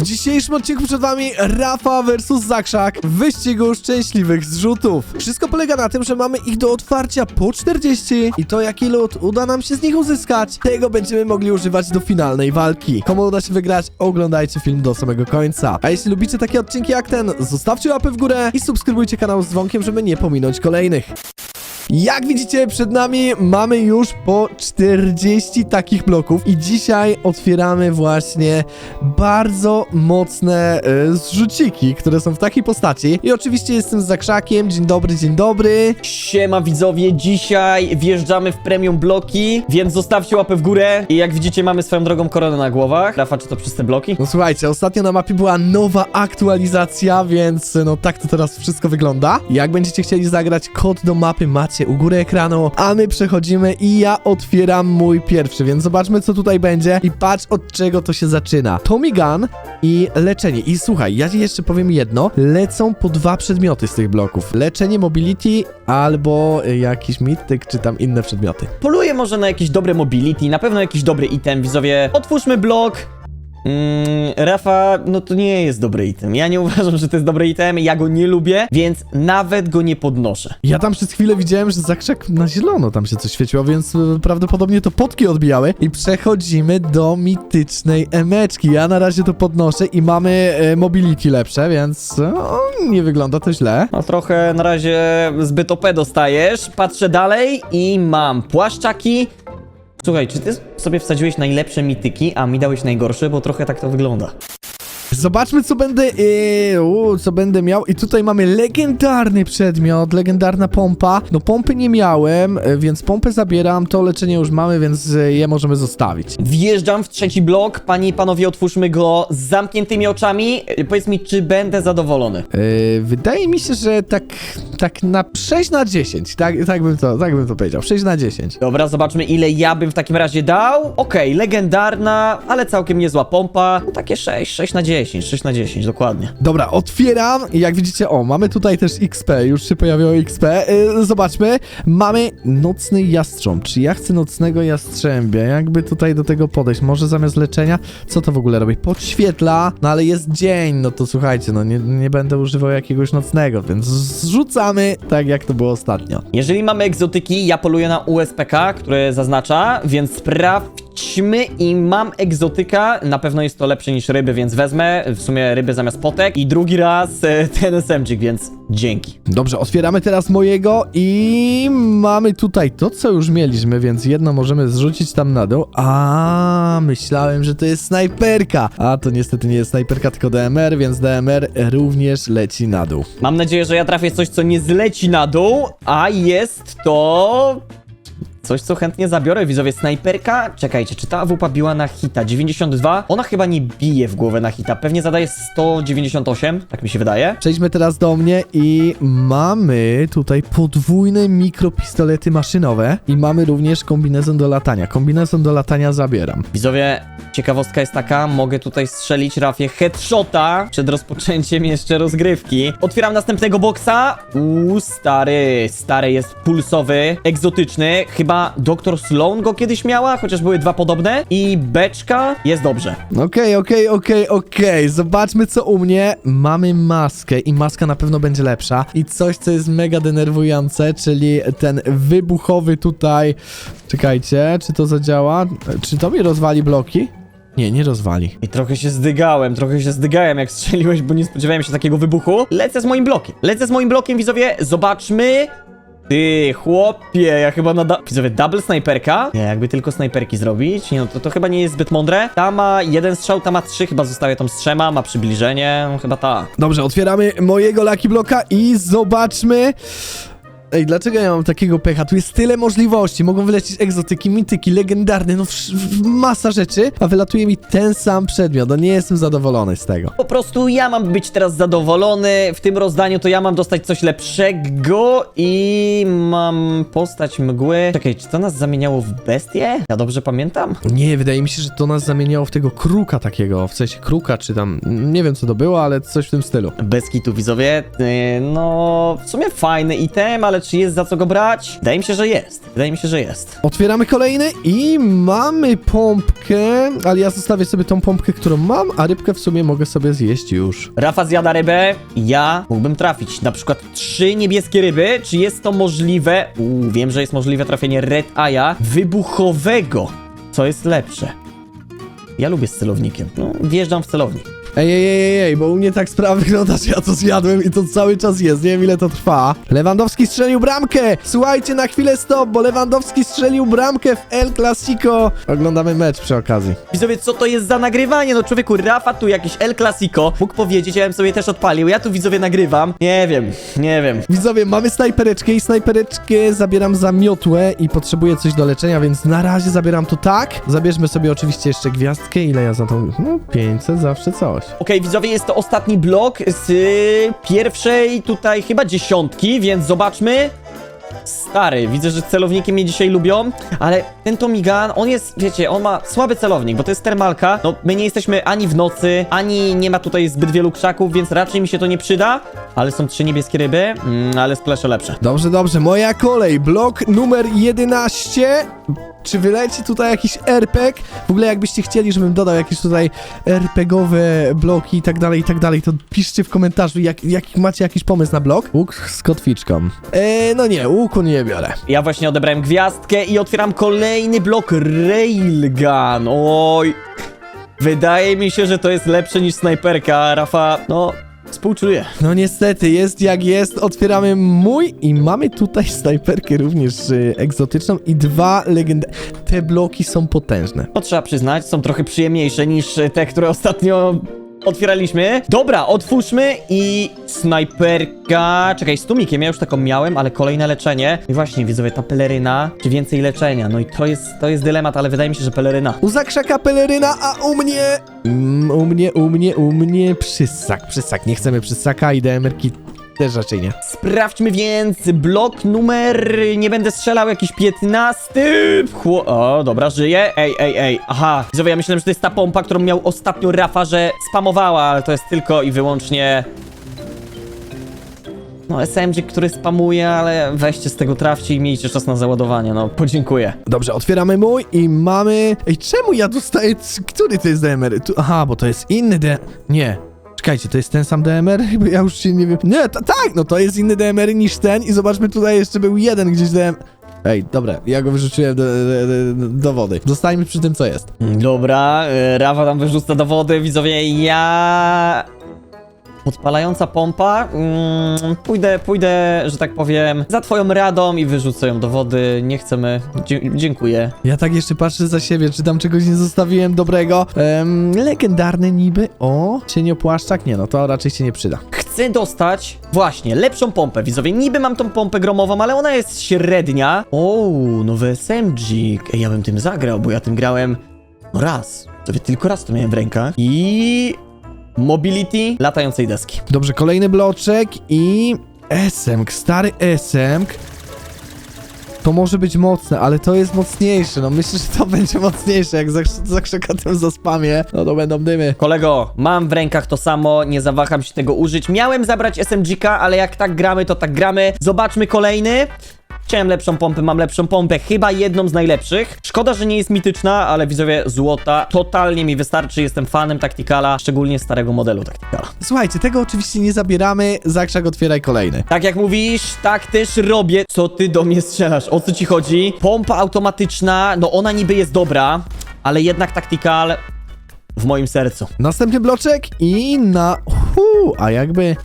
W dzisiejszym odcinku przed wami Rafa vs Zakrzak w wyścigu szczęśliwych zrzutów. Wszystko polega na tym, że mamy ich do otwarcia po 40 i to jaki lód uda nam się z nich uzyskać, tego będziemy mogli używać do finalnej walki. Komu uda się wygrać, oglądajcie film do samego końca. A jeśli lubicie takie odcinki jak ten, zostawcie łapę w górę i subskrybujcie kanał z dzwonkiem, żeby nie pominąć kolejnych. Jak widzicie, przed nami mamy już po 40 takich bloków i dzisiaj otwieramy właśnie bardzo mocne e, zrzuciki, które są w takiej postaci. I oczywiście jestem z Zakrzakiem. Dzień dobry, dzień dobry. Siema widzowie, dzisiaj wjeżdżamy w premium bloki, więc zostawcie łapę w górę. I jak widzicie, mamy swoją drogą koronę na głowach. Rafa, czy to przez te bloki? No słuchajcie, ostatnio na mapie była nowa aktualizacja, więc no tak to teraz wszystko wygląda. Jak będziecie chcieli zagrać, kod do mapy macie u góry ekranu, a my przechodzimy i ja otwieram mój pierwszy, więc zobaczmy co tutaj będzie i patrz od czego to się zaczyna. Tommy Gun i leczenie. I słuchaj, ja ci jeszcze powiem jedno, lecą po dwa przedmioty z tych bloków. Leczenie, mobility albo jakiś mityk, czy tam inne przedmioty. Poluję może na jakieś dobre mobility, na pewno jakiś dobry item, widzowie. Otwórzmy blok. Mm, Rafa, no to nie jest dobry item. Ja nie uważam, że to jest dobry item, ja go nie lubię, więc nawet go nie podnoszę. Ja tam przez chwilę widziałem, że zakrzak na zielono tam się coś świeciło, więc e, prawdopodobnie to potki odbijały. I przechodzimy do mitycznej emeczki. Ja na razie to podnoszę i mamy e, mobility lepsze, więc no, nie wygląda to źle. No trochę na razie zbyt OP dostajesz. Patrzę dalej i mam płaszczaki. Słuchaj, czy ty sobie wsadziłeś najlepsze mityki, a mi dałeś najgorsze, bo trochę tak to wygląda. Zobaczmy, co będę, e, u, co będę miał. I tutaj mamy legendarny przedmiot, legendarna pompa. No pompy nie miałem, e, więc pompę zabieram. To leczenie już mamy, więc e, je możemy zostawić. Wjeżdżam w trzeci blok. Panie i panowie, otwórzmy go z zamkniętymi oczami. Powiedz mi, czy będę zadowolony. Yy, wydaje mi się, że tak, tak na 6 na 10, tak, tak, bym to, tak bym to powiedział, 6 na 10. Dobra, zobaczmy, ile ja bym w takim razie dał. Okej, legendarna, ale całkiem niezła pompa. No takie 6, 6 na 10, 6 na 10, dokładnie. Dobra, otwieram i jak widzicie, o, mamy tutaj też XP, już się pojawiło XP. Yy, zobaczmy, mamy nocny jastrząb. Czy ja chcę nocnego jastrzębia? Jakby tutaj do tego podejść? Może zamiast leczenia? Co to w ogóle robi? Podświetla, no ale jest dzień, no to słuchajcie, no nie, nie będę używał jakiegoś nocnego, więc zrzucamy tak jak to było ostatnio. Jeżeli mamy egzotyki, ja poluję na USPK, które zaznacza, więc sprawdźmy i mam egzotyka. Na pewno jest to lepsze niż ryby, więc wezmę w sumie ryby zamiast potek. I drugi raz e, ten SMczyk, więc dzięki. Dobrze, otwieramy teraz mojego i mamy tutaj to, co już mieliśmy, więc jedno możemy zrzucić tam na dół. A, myślałem, że to jest snajperka. A to niestety nie jest snajperka, tylko DMR, więc DMR również leci na dół. Mam nadzieję, że ja trafię coś, co nie zleci na dół, a jest to... Coś, co chętnie zabiorę, widzowie. Snajperka? Czekajcie, czy ta AWP biła na hita? 92? Ona chyba nie bije w głowę na hita. Pewnie zadaje 198, tak mi się wydaje. Przejdźmy teraz do mnie i mamy tutaj podwójne mikropistolety maszynowe i mamy również kombinezon do latania. Kombinezon do latania zabieram. Widzowie, ciekawostka jest taka, mogę tutaj strzelić Rafie headshota przed rozpoczęciem jeszcze rozgrywki. Otwieram następnego boksa. Uuu, stary, stary jest pulsowy, egzotyczny. Chyba Dr. Sloan go kiedyś miała, chociaż były dwa podobne. I beczka jest dobrze. Okej, okej, okej, okej. Zobaczmy co u mnie. Mamy maskę i maska na pewno będzie lepsza. I coś, co jest mega denerwujące, czyli ten wybuchowy tutaj. Czekajcie, czy to zadziała? Czy to mi rozwali bloki? Nie, nie rozwali. I trochę się zdygałem, trochę się zdygałem jak strzeliłeś, bo nie spodziewałem się takiego wybuchu. Lecę z moim blokiem. Lecę z moim blokiem, widzowie. Zobaczmy. Ty, chłopie, ja chyba na. Widzowie, double snajperka? Nie, jakby tylko snajperki zrobić, nie no, to, to chyba nie jest zbyt mądre. Ta ma jeden strzał, ta ma trzy, chyba zostaje tam z trzema, ma przybliżenie, chyba ta. Dobrze, otwieramy mojego Lucky Bloka i zobaczmy. Ej, dlaczego ja mam takiego pecha? Tu jest tyle możliwości. Mogą wylecieć egzotyki, mityki, legendarne, no masa rzeczy, a wylatuje mi ten sam przedmiot. No nie jestem zadowolony z tego. Po prostu ja mam być teraz zadowolony, w tym rozdaniu to ja mam dostać coś lepszego i mam postać mgły. Czekaj, czy to nas zamieniało w bestię? Ja dobrze pamiętam? Nie, wydaje mi się, że to nas zamieniało w tego kruka takiego, w sensie kruka, czy tam, nie wiem co to było, ale coś w tym stylu. Bez kitu widzowie, Yy, no w sumie fajny item, ale ale czy jest za co go brać? Wydaje mi się, że jest. Wydaje mi się, że jest. Otwieramy kolejny i mamy pompkę, ale ja zostawię sobie tą pompkę, którą mam, a rybkę w sumie mogę sobie zjeść już. Rafa zjada rybę, ja mógłbym trafić na przykład trzy niebieskie ryby. Czy jest to możliwe? Uuu, wiem, że jest możliwe trafienie Red Eye'a wybuchowego. Co jest lepsze? Ja lubię z celownikiem. No, wjeżdżam w celownik. Ej, ej, ej, ej, bo u mnie tak sprawa wygląda, że ja to zjadłem i to cały czas jest, nie wiem ile to trwa. Lewandowski strzelił bramkę! Słuchajcie, na chwilę stop, bo Lewandowski strzelił bramkę w El Clasico. Oglądamy mecz przy okazji. Widzowie, co to jest za nagrywanie? No człowieku, Rafa tu jakieś El Clasico. Mógł powiedzieć, ja bym sobie też odpalił. Ja tu widzowie nagrywam. Nie wiem, nie wiem. Widzowie, mamy snajpereczkę i snajpereczkę zabieram za miotłę i potrzebuję coś do leczenia, więc na razie zabieram to tak. Zabierzmy sobie oczywiście jeszcze gwiazdkę, ile ja za tą... No, 500 zawsze coś. Okej, widzowie, jest to ostatni blok z y, pierwszej tutaj chyba dziesiątki, więc zobaczmy. Stary, widzę, że celowniki mnie dzisiaj lubią, ale ten Tommy Gun, on jest, wiecie, on ma słaby celownik, bo to jest termalka. No, my nie jesteśmy ani w nocy, ani nie ma tutaj zbyt wielu krzaków, więc raczej mi się to nie przyda. Ale są trzy niebieskie ryby, mm, ale splesze lepsze. Dobrze, dobrze, moja kolej. Blok numer 11. Czy wyleci tutaj jakiś RPG? W ogóle jakbyście chcieli, żebym dodał jakieś tutaj RPGowe bloki i tak dalej, i tak dalej, to piszcie w komentarzu, jak, jak macie jakiś pomysł na blok. Łuk z kotwiczką. Eee, no nie, łuku nie biorę. Ja właśnie odebrałem gwiazdkę i otwieram kolejny blok Railgun. Oj. Wydaje mi się, że to jest lepsze niż snajperka, Rafa. No, współczuję. No niestety, jest jak jest. Otwieramy mój i mamy tutaj snajperkę również y, egzotyczną i dwa legendy. Te bloki są potężne. To trzeba przyznać, są trochę przyjemniejsze niż te, które ostatnio otwieraliśmy. Dobra, otwórzmy i snajperka. Czekaj, z tumikiem ja już taką miałem, ale kolejne leczenie. I właśnie, widzowie, ta peleryna, czy więcej leczenia? No i to jest, to jest dylemat, ale wydaje mi się, że peleryna. U zakrzaka peleryna, a u mnie... Mm, u mnie, u mnie, u mnie przysak, przysak. Nie chcemy przysaka i DMR-ki też raczej nie. Sprawdźmy więc blok numer, nie będę strzelał, jakiś 15. Chło o, dobra, żyje. Ej, ej, ej. Aha, widzowie, ja myślałem, że to jest ta pompa, którą miał ostatnio Rafa, że spamowała, ale to jest tylko i wyłącznie... No, SMG, który spamuje, ale weźcie z tego trafcie i miejcie czas na załadowanie, no, podziękuję. Dobrze, otwieramy mój i mamy... Ej, czemu ja dostaję... c- Który to jest DMR? Tu... Aha, bo to jest inny D... Nie. Czekajcie, to jest ten sam DMR? Chyba ja już się nie wiem... Nie, ta, tak, no to jest inny DMR niż ten i zobaczmy, tutaj jeszcze był jeden gdzieś DM... Ej, dobra, ja go wyrzuciłem do, do, do, wody. Zostańmy przy tym, co jest. Dobra, y, Rafa tam wyrzuca do wody, widzowie, ja... Podpalająca pompa, mm, pójdę, pójdę, że tak powiem, za twoją radą i wyrzucę ją do wody, nie chcemy, Dzie dziękuję. Ja tak jeszcze patrzę za siebie, czy tam czegoś nie zostawiłem dobrego. Em, legendarny niby. O, cieniopłaszczak? Nie, no to raczej się nie przyda. Chcę dostać, właśnie, lepszą pompę, widzowie, niby mam tą pompę gromową, ale ona jest średnia. O, nowy SMG, Ej, ja bym tym zagrał, bo ja tym grałem, no raz, sobie tylko raz to miałem w rękach i... Mobility latającej deski. Dobrze, kolejny bloczek i... Esemk, stary Esemk. To może być mocne, ale to jest mocniejsze. No myślę, że to będzie mocniejsze. Jak za, za krzokatem zaspamię, no to będą dymy. Kolego, mam w rękach to samo, nie zawaham się tego użyć. Miałem zabrać SMG-ka, ale jak tak gramy, to tak gramy. Zobaczmy kolejny. Chciałem lepszą pompę, mam lepszą pompę, chyba jedną z najlepszych. Szkoda, że nie jest mityczna, ale widzowie, złota totalnie mi wystarczy. Jestem fanem Tacticala, szczególnie starego modelu Tacticala. Słuchajcie, tego oczywiście nie zabieramy. Zakrzak, otwieraj kolejny. Tak jak mówisz, tak też robię. Co ty do mnie strzelasz? O co ci chodzi? Pompa automatyczna, no ona niby jest dobra, ale jednak Tactical w moim sercu. Następny bloczek i na... Hu, a jakby...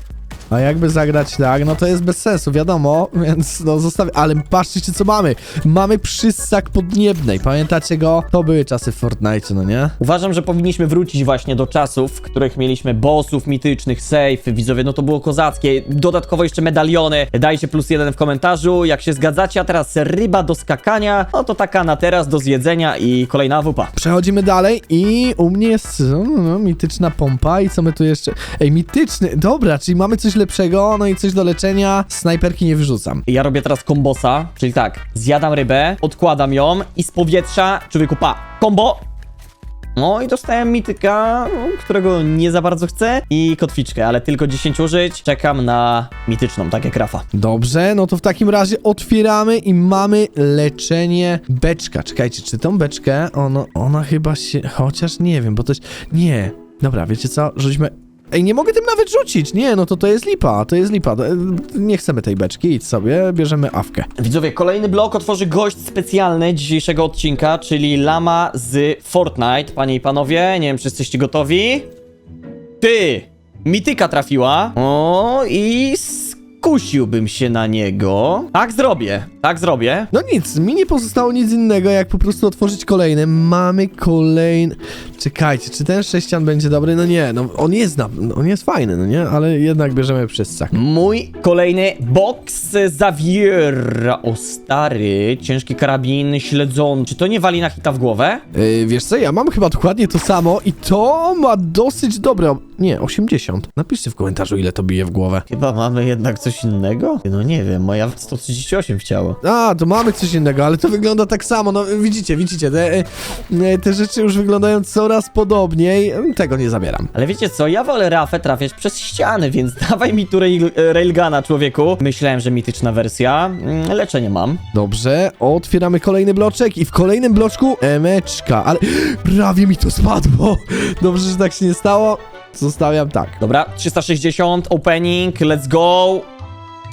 A jakby zagrać tak, no to jest bez sensu, wiadomo, więc no zostawię. Ale patrzcie, co mamy. Mamy przyssak podniebnej. Pamiętacie go? To były czasy w Fortnite, no nie? Uważam, że powinniśmy wrócić właśnie do czasów, w których mieliśmy bossów mitycznych, safe, widzowie, no to było kozackie. Dodatkowo jeszcze medaliony. Dajcie plus jeden w komentarzu, jak się zgadzacie, a teraz ryba do skakania, no to taka na teraz do zjedzenia i kolejna wupa. Przechodzimy dalej i u mnie jest no, no, mityczna pompa i co my tu jeszcze... Ej, mityczny, dobra, czyli mamy coś lepszego, no i coś do leczenia. Snajperki nie wyrzucam. Ja robię teraz kombosa, czyli tak, zjadam rybę, odkładam ją i z powietrza, człowieku, pa, kombo, No i dostałem mityka, którego nie za bardzo chcę i kotwiczkę, ale tylko 10 użyć. Czekam na mityczną, tak jak Rafa. Dobrze, no to w takim razie otwieramy i mamy leczenie beczka. Czekajcie, czy tą beczkę, ono, ona chyba się, chociaż nie wiem, bo to jest, nie. Dobra, wiecie co, rzućmy, ej, nie mogę tym nawet rzucić, nie, no to to jest lipa, to jest lipa, E, nie chcemy tej beczki, idź sobie, bierzemy awkę. Widzowie, kolejny blok otworzy gość specjalny dzisiejszego odcinka, czyli Lama z Fortnite. Panie i panowie, nie wiem, czy jesteście gotowi? Ty! Mityka trafiła. O, i skusiłbym się na niego. Tak zrobię, tak zrobię. No nic, mi nie pozostało nic innego, jak po prostu otworzyć kolejny. Mamy kolejny. Czekajcie, czy ten sześcian będzie dobry? No nie, no on jest, na... on jest fajny, no nie? Ale jednak bierzemy przyssak. Mój kolejny box zawiera. O stary, ciężki karabin śledzony. Czy to nie wali na hita w głowę? Yy, wiesz co, ja mam chyba dokładnie to samo i to ma dosyć dobre. Nie, 80. Napiszcie w komentarzu, ile to bije w głowę. Chyba mamy jednak coś innego? No nie wiem, moja 138 w ciało. A, to mamy coś innego, ale to wygląda tak samo. No widzicie, widzicie, te, e, te rzeczy już wyglądają coraz podobniej. Tego nie zabieram. Ale wiecie co, ja wolę Rafę trafiać przez ściany, więc dawaj mi tu rail, railguna, człowieku. Myślałem, że mityczna wersja. Mm, Leczenie mam. Dobrze, otwieramy kolejny bloczek i w kolejnym bloczku emeczka, ale prawie mi to spadło. Dobrze, że tak się nie stało. Zostawiam tak. Dobra, 360, opening, let's go.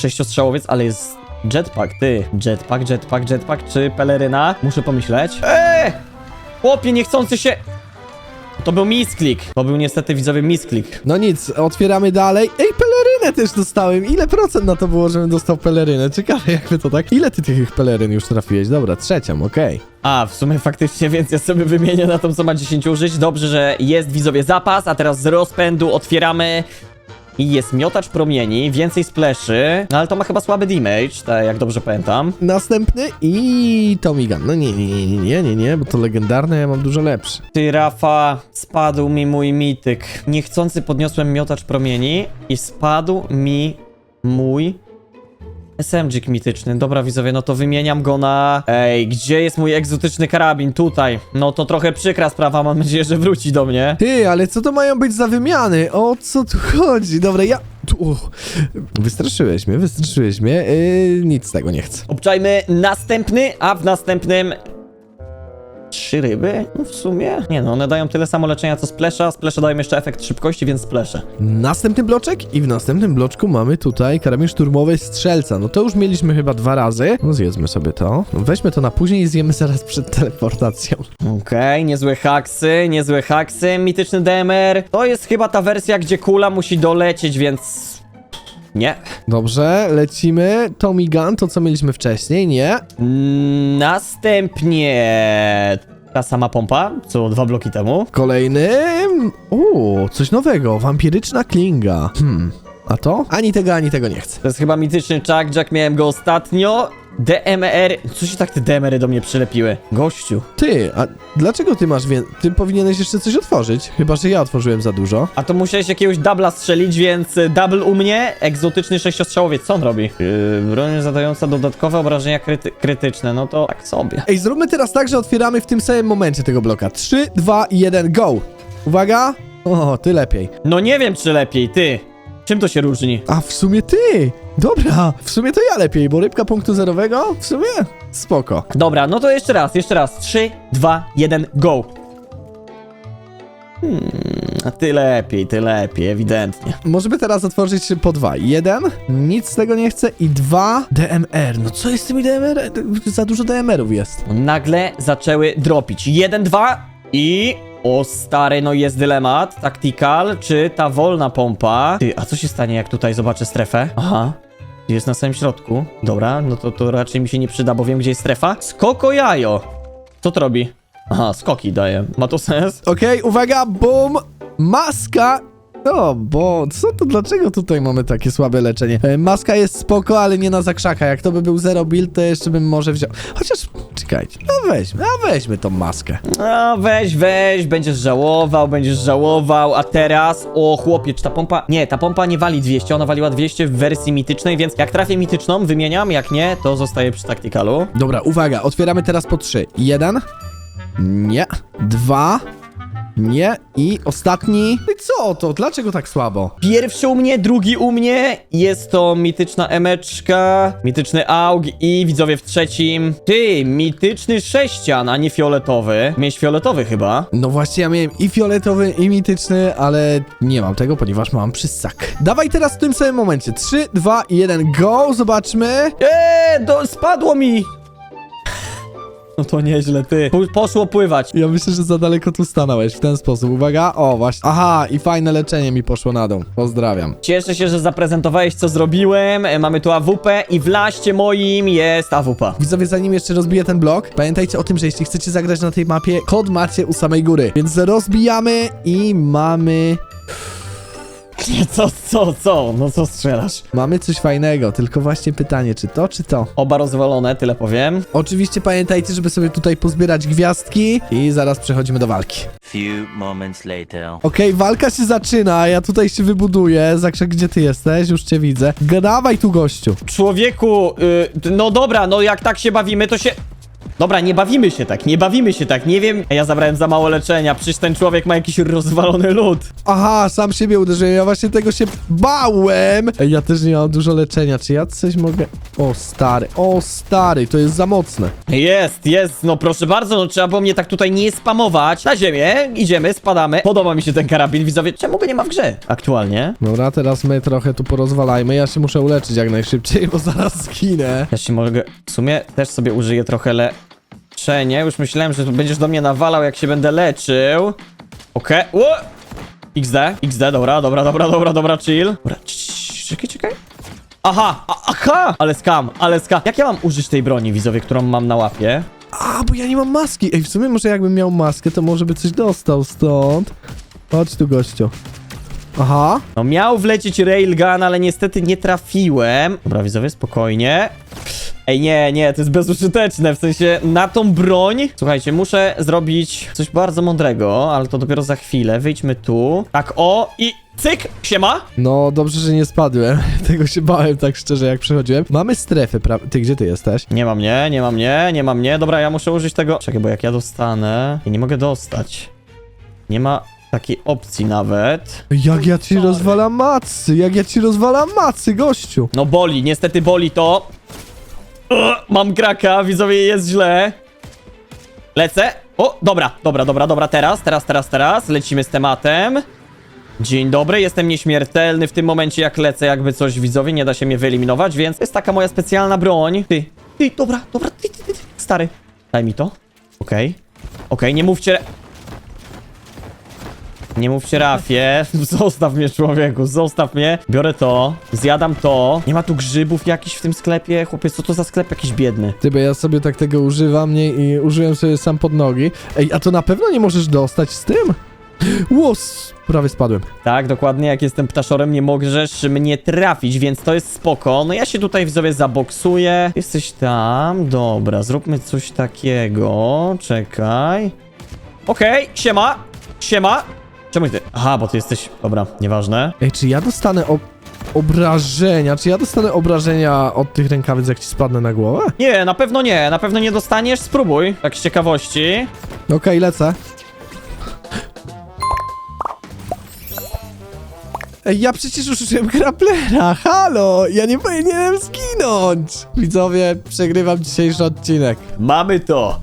Sześciostrzałowiec, ale jest jetpack, ty. Jetpack, jetpack, jetpack, czy peleryna? Muszę pomyśleć. Eee! Chłopie, niechcący się... To był misklik. To był niestety widzowie misklik. No nic, otwieramy dalej. Ej, pelerynę też dostałem. Ile procent na to było, żebym dostał pelerynę? Ciekawe, jakby to tak. Ile ty tych peleryn już trafiłeś? Dobra, trzecią, okej. A, w sumie faktycznie, więc ja sobie wymienię na tą, co ma 10 użyć. Dobrze, że jest widzowie zapas, a teraz z rozpędu otwieramy. I jest miotacz promieni, więcej spleszy, no ale to ma chyba słaby damage, tak jak dobrze pamiętam. Następny i Tomigan. No nie, nie, nie, nie, nie, nie, nie, bo to legendarne, ja mam dużo lepszy. Ty, Rafa, spadł mi mój mityk. Niechcący podniosłem miotacz promieni i spadł mi mój SMG mityczny. Dobra, widzowie, no to wymieniam go na... Ej, gdzie jest mój egzotyczny karabin? Tutaj. No to trochę przykra sprawa, mam nadzieję, że wróci do mnie. Ty, ale co to mają być za wymiany? O co tu chodzi? Dobra, ja... Tu, uch. wystraszyłeś mnie, wystraszyłeś mnie. Yy, nic z tego nie chcę. Obczajmy następny, a w następnym... Trzy ryby? No w sumie? Nie no, one dają tyle samo leczenia co splesza, splesze dają jeszcze efekt szybkości, więc splesze. Następny bloczek i w następnym bloczku mamy tutaj karabin szturmowy strzelca. No to już mieliśmy chyba dwa razy. No zjedzmy sobie to. No weźmy to na później i zjemy zaraz przed teleportacją. Okej, niezłe haksy, niezłe haksy, mityczny DMR. To jest chyba ta wersja, gdzie kula musi dolecieć, więc... Nie. Dobrze, lecimy. Tommy Gun, to co mieliśmy wcześniej, nie? Następnie... Ta sama pompa, co dwa bloki temu. Kolejny. O, coś nowego. Wampiryczna klinga. Hmm. A to? Ani tego, ani tego nie chcę. To jest chyba mityczny Chuck Jack, miałem go ostatnio. DMR... Co się tak te DMR-y do mnie przylepiły? Gościu. Ty, a dlaczego ty masz wię... Ty powinieneś jeszcze coś otworzyć. Chyba, że ja otworzyłem za dużo. A to musiałeś jakiegoś dubla strzelić, więc y, double u mnie, egzotyczny sześciostrzałowiec, co on robi? Yy, broń zadająca dodatkowe obrażenia kryty krytyczne, no to tak sobie. Ej, zróbmy teraz tak, że otwieramy w tym samym momencie tego bloka. 3, 2, 1, go! Uwaga! O, ty lepiej. No nie wiem, czy lepiej, ty. Czym to się różni? A w sumie ty! Dobra, w sumie to ja lepiej, bo rybka punktu zerowego w sumie spoko. Dobra, no to jeszcze raz, jeszcze raz. 3, 2, 1, go. Hmm, a ty lepiej, ty lepiej, ewidentnie. Możemy teraz otworzyć po dwa. Jeden, nic z tego nie chcę i dwa, DMR. No co jest z tymi DMR? Za dużo DMR-ów jest. Nagle zaczęły dropić. 1, 2 i... O stary, no jest dylemat. Tactical, czy ta wolna pompa? Ty, a co się stanie, jak tutaj zobaczę strefę? Aha. Jest na samym środku. Dobra, no to, to raczej mi się nie przyda, bo wiem, gdzie jest strefa. Skoko jajo. Co to robi? Aha, skoki daje. Ma to sens? Okej, uwaga, boom! Maska! O, bo co to, dlaczego tutaj mamy takie słabe leczenie? E, maska jest spoko, ale nie na zakrzaka. Jak to by był zero build, to jeszcze bym może wziął. Chociaż, czekajcie, no weźmy, a weźmy tą maskę. No weź, weź, będziesz żałował, będziesz żałował, a teraz, o chłopie, czy ta pompa, nie, ta pompa nie wali 200, ona waliła 200 w wersji mitycznej, więc jak trafię mityczną, wymieniam, jak nie, to zostaje przy taktykalu. Dobra, uwaga, otwieramy teraz po trzy. Jeden. Nie. Dwa. Nie. I ostatni. No i co to? Dlaczego tak słabo? Pierwszy u mnie, drugi u mnie. Jest to mityczna emeczka, mityczny aug i widzowie w trzecim. Ty, mityczny sześcian, a nie fioletowy. Miałeś fioletowy chyba. No właśnie, ja miałem i fioletowy, i mityczny, ale nie mam tego, ponieważ mam przyssak. Dawaj teraz w tym samym momencie. 3, 2, 1, go! Zobaczmy. Eee, do, spadło mi! No to nieźle, ty. Po, poszło pływać. Ja myślę, że za daleko tu stanąłeś w ten sposób. Uwaga, o właśnie. Aha, i fajne leczenie mi poszło na dół. Pozdrawiam. Cieszę się, że zaprezentowałeś, co zrobiłem. E, Mamy tu AWP i w laście moim jest AWP. Widzowie, zanim jeszcze rozbiję ten blok, pamiętajcie o tym, że jeśli chcecie zagrać na tej mapie, kod macie u samej góry. Więc rozbijamy i mamy... Co, co, co? No co strzelasz? Mamy coś fajnego, tylko właśnie pytanie, czy to, czy to? Oba rozwalone, tyle powiem. Oczywiście pamiętajcie, żeby sobie tutaj pozbierać gwiazdki i zaraz przechodzimy do walki. Few moments later. Okej, walka się zaczyna, ja tutaj się wybuduję. Zakrzak, gdzie ty jesteś? Już cię widzę. Dawaj tu, gościu. Człowieku, y, no dobra, no jak tak się bawimy, to się... Dobra, nie bawimy się tak, nie bawimy się tak, nie wiem... Ja zabrałem za mało leczenia, przecież ten człowiek ma jakiś rozwalony lód. Aha, sam siebie uderzyłem, ja właśnie tego się bałem. Ej, ja też nie mam dużo leczenia, czy ja coś mogę... O, stary, o, stary, to jest za mocne. Jest, jest, no proszę bardzo, no trzeba było mnie tak tutaj nie spamować. Na ziemię, idziemy, spadamy. Podoba mi się ten karabin, widzowie. Czemu go nie ma w grze? Aktualnie. Dobra, teraz my trochę tu porozwalajmy. Ja się muszę uleczyć jak najszybciej, bo zaraz zginę. Ja się mogę, w sumie też sobie użyję trochę leczenia. Już myślałem, że będziesz do mnie nawalał, jak się będę leczył. Okej, okay. XD, XD, dobra, dobra, dobra, dobra, dobra, chill. Dobra, czekaj, czekaj. Aha, aha, ale skam, ale skam. Jak ja mam użyć tej broni, widzowie, którą mam na łapie? A, bo ja nie mam maski. Ej, w sumie może jakbym miał maskę, to może by coś dostał stąd. Chodź tu, gościu. Aha. No miał wlecieć railgun, ale niestety nie trafiłem. Dobra, widzowie, spokojnie. Ej, nie, nie, to jest bezużyteczne, w sensie na tą broń... Słuchajcie, muszę zrobić coś bardzo mądrego, ale to dopiero za chwilę. Wyjdźmy tu. Tak, o, i cyk, siema. No, dobrze, że nie spadłem. Tego się bałem tak szczerze, jak przechodziłem. Mamy strefy, pra... Ty, gdzie ty jesteś? Nie ma mnie, nie ma mnie, nie ma mnie. Dobra, ja muszę użyć tego... Czekaj, bo jak ja dostanę... Ja nie mogę dostać. Nie ma takiej opcji nawet. Jak ja ci rozwalam macy, jak ja ci rozwalam macy, gościu. No boli, niestety boli to. Mam kraka, widzowie, jest źle. Lecę. O, dobra, dobra, dobra, dobra, teraz, teraz, teraz, teraz. Lecimy z tematem. Dzień dobry, jestem nieśmiertelny w tym momencie, jak lecę, jakby coś widzowie, nie da się mnie wyeliminować, więc to jest taka moja specjalna broń. Ty, ty, dobra, dobra, ty, ty, ty, ty. stary. Daj mi to. Okej. Okej, nie mówcie... Nie mówcie Rafie. Zostaw mnie, człowieku, zostaw mnie. Biorę to, zjadam to. Nie ma tu grzybów jakichś w tym sklepie? Chłopie, co to za sklep jakiś biedny? Ty, bo ja sobie tak tego używam nie, i użyłem sobie sam pod nogi. Ej, a to na pewno nie możesz dostać z tym? Łos, prawie spadłem. Tak, dokładnie, jak jestem ptaszorem, nie możesz mnie trafić, więc to jest spoko. No ja się tutaj widzowie zaboksuję. Jesteś tam, dobra, zróbmy coś takiego. Czekaj. Okej, siema, siema. Czemu ty? Aha, bo ty jesteś... Dobra, nieważne. Ej, czy ja dostanę ob obrażenia? Czy ja dostanę obrażenia od tych rękawic, jak ci spadnę na głowę? Nie, na pewno nie, na pewno nie dostaniesz, spróbuj. Tak z ciekawości. Okej, lecę. Ej, ja przecież użyłem graplera, halo! Ja nie powinienem zginąć! Widzowie, przegrywam dzisiejszy odcinek. Mamy to.